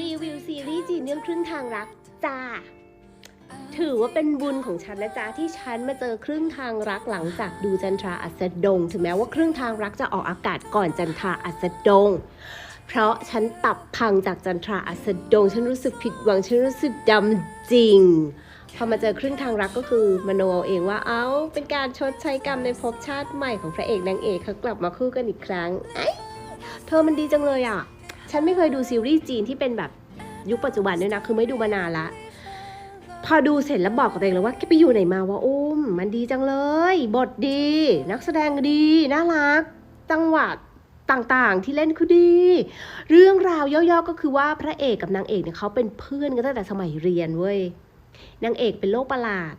รีวิวซีรีส์จีนเรื่องครึ่งทางรักจ้า ถือว่าเป็นบุญของฉันนะจ๊ะที่ฉันมาเจอครึ่งทางรักหลังจากดูจันทราอัสดง ถึงแม้ว่าครึ่งทางรักจะออกอากาศก่อนจันทราอัสดง เพราะฉันตับพังจากจันทราอัสดง ฉันรู้สึกผิดหวัง ฉันรู้สึกดำจริงพอมาเจอครึ่งทางรักก็คือมโนเอาเองว่า เอ้า เป็นการชดใช้กรรมในภพชาติใหม่ของพระเอกนางเอกเขากลับมาคู่กันอีกครั้งไอ้เธอมันดีจังเลยอะ ฉันไม่เคยดูซีรีส์จีนที่เป็นแบบยุคปัจจุบันด้วยนะ คือไม่ดูมานานละ พอดูเสร็จแล้วบอกกับตัวเองเลยว่าแกไปอยู่ไหนมาว่าอุ้มมันดีจังเลย บทดี นักแสดงดี น่ารัก จังหวะต่างๆ ที่เล่นคือดี เรื่องราวย่อๆก็คือว่าพระเอกกับนางเอกเนี่ยเขาเป็นเพื่อนกันตั้งแต่สมัยเรียนเว้ย นางเอกเป็นโรคประหลาด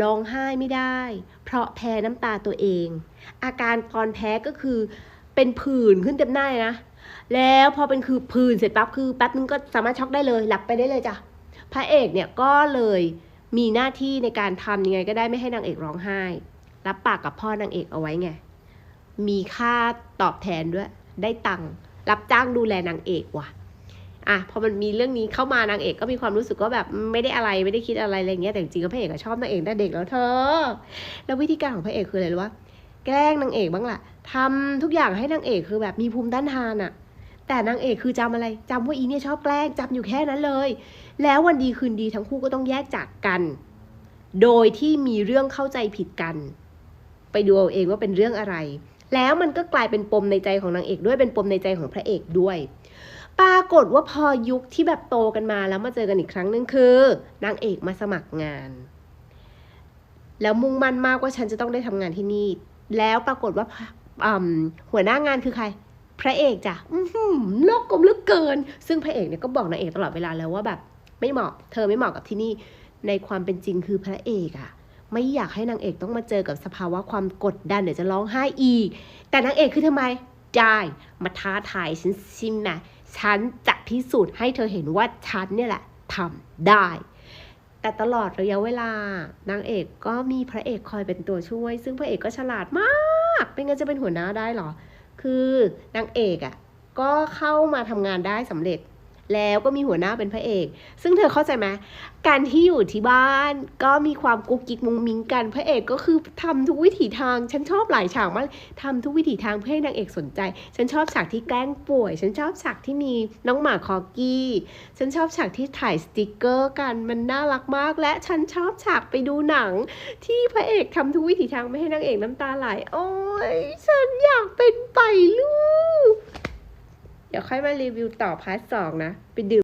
ร้องไห้ไม่ได้ เพราะแพ้น้ำตาตัวเอง อาการตอนแพ้ก็คือเป็นผื่นขึ้นเต็มหน้าเลยนะ แล้วพอเป็นคือผื่นเสร็จปั๊บคือแป๊บนึงก็สามารถช็อกได้เลยหลับไปได้เลยจ้ะพระเอกเนี่ยก็เลยมีหน้าที่ในการทำยังไงก็ได้ไม่ให้นางเอกร้องไห้ รับปากกับพ่อนางเอกเอาไว้ไง มีค่าตอบแทนด้วย ได้ตังค์รับจ้างดูแลนางเอกว่ะอะพอมันมีเรื่องนี้เข้ามานางเอกก็มีความรู้สึกว่าแบบไม่ได้อะไรไม่ได้คิดอะไรอะไรเงี้ยแต่จริงๆก็พระเอกก็ชอบนางเอกตั้งแต่เด็กแล้วเธอ แล้ววิธีการของพระเอกคืออะไรรู้ปะ แกล้งนางเอกบ้างล่ะทำทุกอย่างให้นางเอกคือแบบมีภูมิต้านทานอะแต่นางเอกคือจำอะไรจำว่าอีเนี่ยชอบแกล้งจำอยู่แค่นั้นเลย แล้ววันดีคืนดีทั้งคู่ก็ต้องแยกจากกัน โดยที่มีเรื่องเข้าใจผิดกัน ไปดูเอาเองว่าเป็นเรื่องอะไร แล้วมันก็กลายเป็นปมในใจของนางเอกด้วยเป็นปมในใจของพระเอกด้วย ปรากฏว่าพอยุคที่แบบโตกันมาแล้วมาเจอกันอีกครั้งนึงคือนางเอกมาสมัครงาน แล้วมุ่งมั่นมากว่าฉันจะต้องได้ทำงานที่นี่ แล้วปรากฏว่าหัวหน้างานคือใคร พระเอกจ้ะโลกกลมลือเกิน ซึ่งพระเอกเนี่ยก็บอกนางเอกตลอดเวลาแล้วว่าแบบไม่เหมาะ เธอไม่เหมาะกับที่นี่ ในความเป็นจริงคือพระเอกอะไม่อยากให้นางเอกต้องมาเจอกับสภาวะความกดดันเดี๋ยวจะร้องไห้อีก แต่นางเอกคือทำไม ได้มาท้าทายฉันซิมนะฉันจะพิสูจน์ให้เธอเห็นว่าฉันเนี่ยแหละทำได้ แต่ตลอดระยะเวลานางเอกก็มีพระเอกคอยเป็นตัวช่วย ซึ่งพระเอกก็ฉลาดมากเป็นไงจะเป็นหัวหน้าได้เหรอ คือนางเอกอะ่ะก็เข้ามาทำงานได้สำเร็จ แล้วก็มีหัวหน้าเป็นพระเอก ซึ่งเธอเข้าใจไหมการที่อยู่ที่บ้านก็มีความกุ๊กกิ๊กมุงมิงกัน พระเอกก็คือทำทุกวิถีทาง ฉันชอบหลายฉากมากทำทุกวิถีทางเพื่อให้นางเอกสนใจ ฉันชอบฉากที่แกล้งป่วย ฉันชอบฉากที่มีน้องหมาคอกี้ ฉันชอบฉากที่ถ่ายสติกเกอร์กัน มันน่ารักมาก และฉันชอบฉากไปดูหนัง ที่พระเอกทำทุกวิถีทางไม่ให้นางเอกน้ำตาไหล โอ้ยฉันอยากเป็นไปลูก เดี๋ยว ค่อยมารีวิวต่อพาร์ทสองนะ ไปดื่ม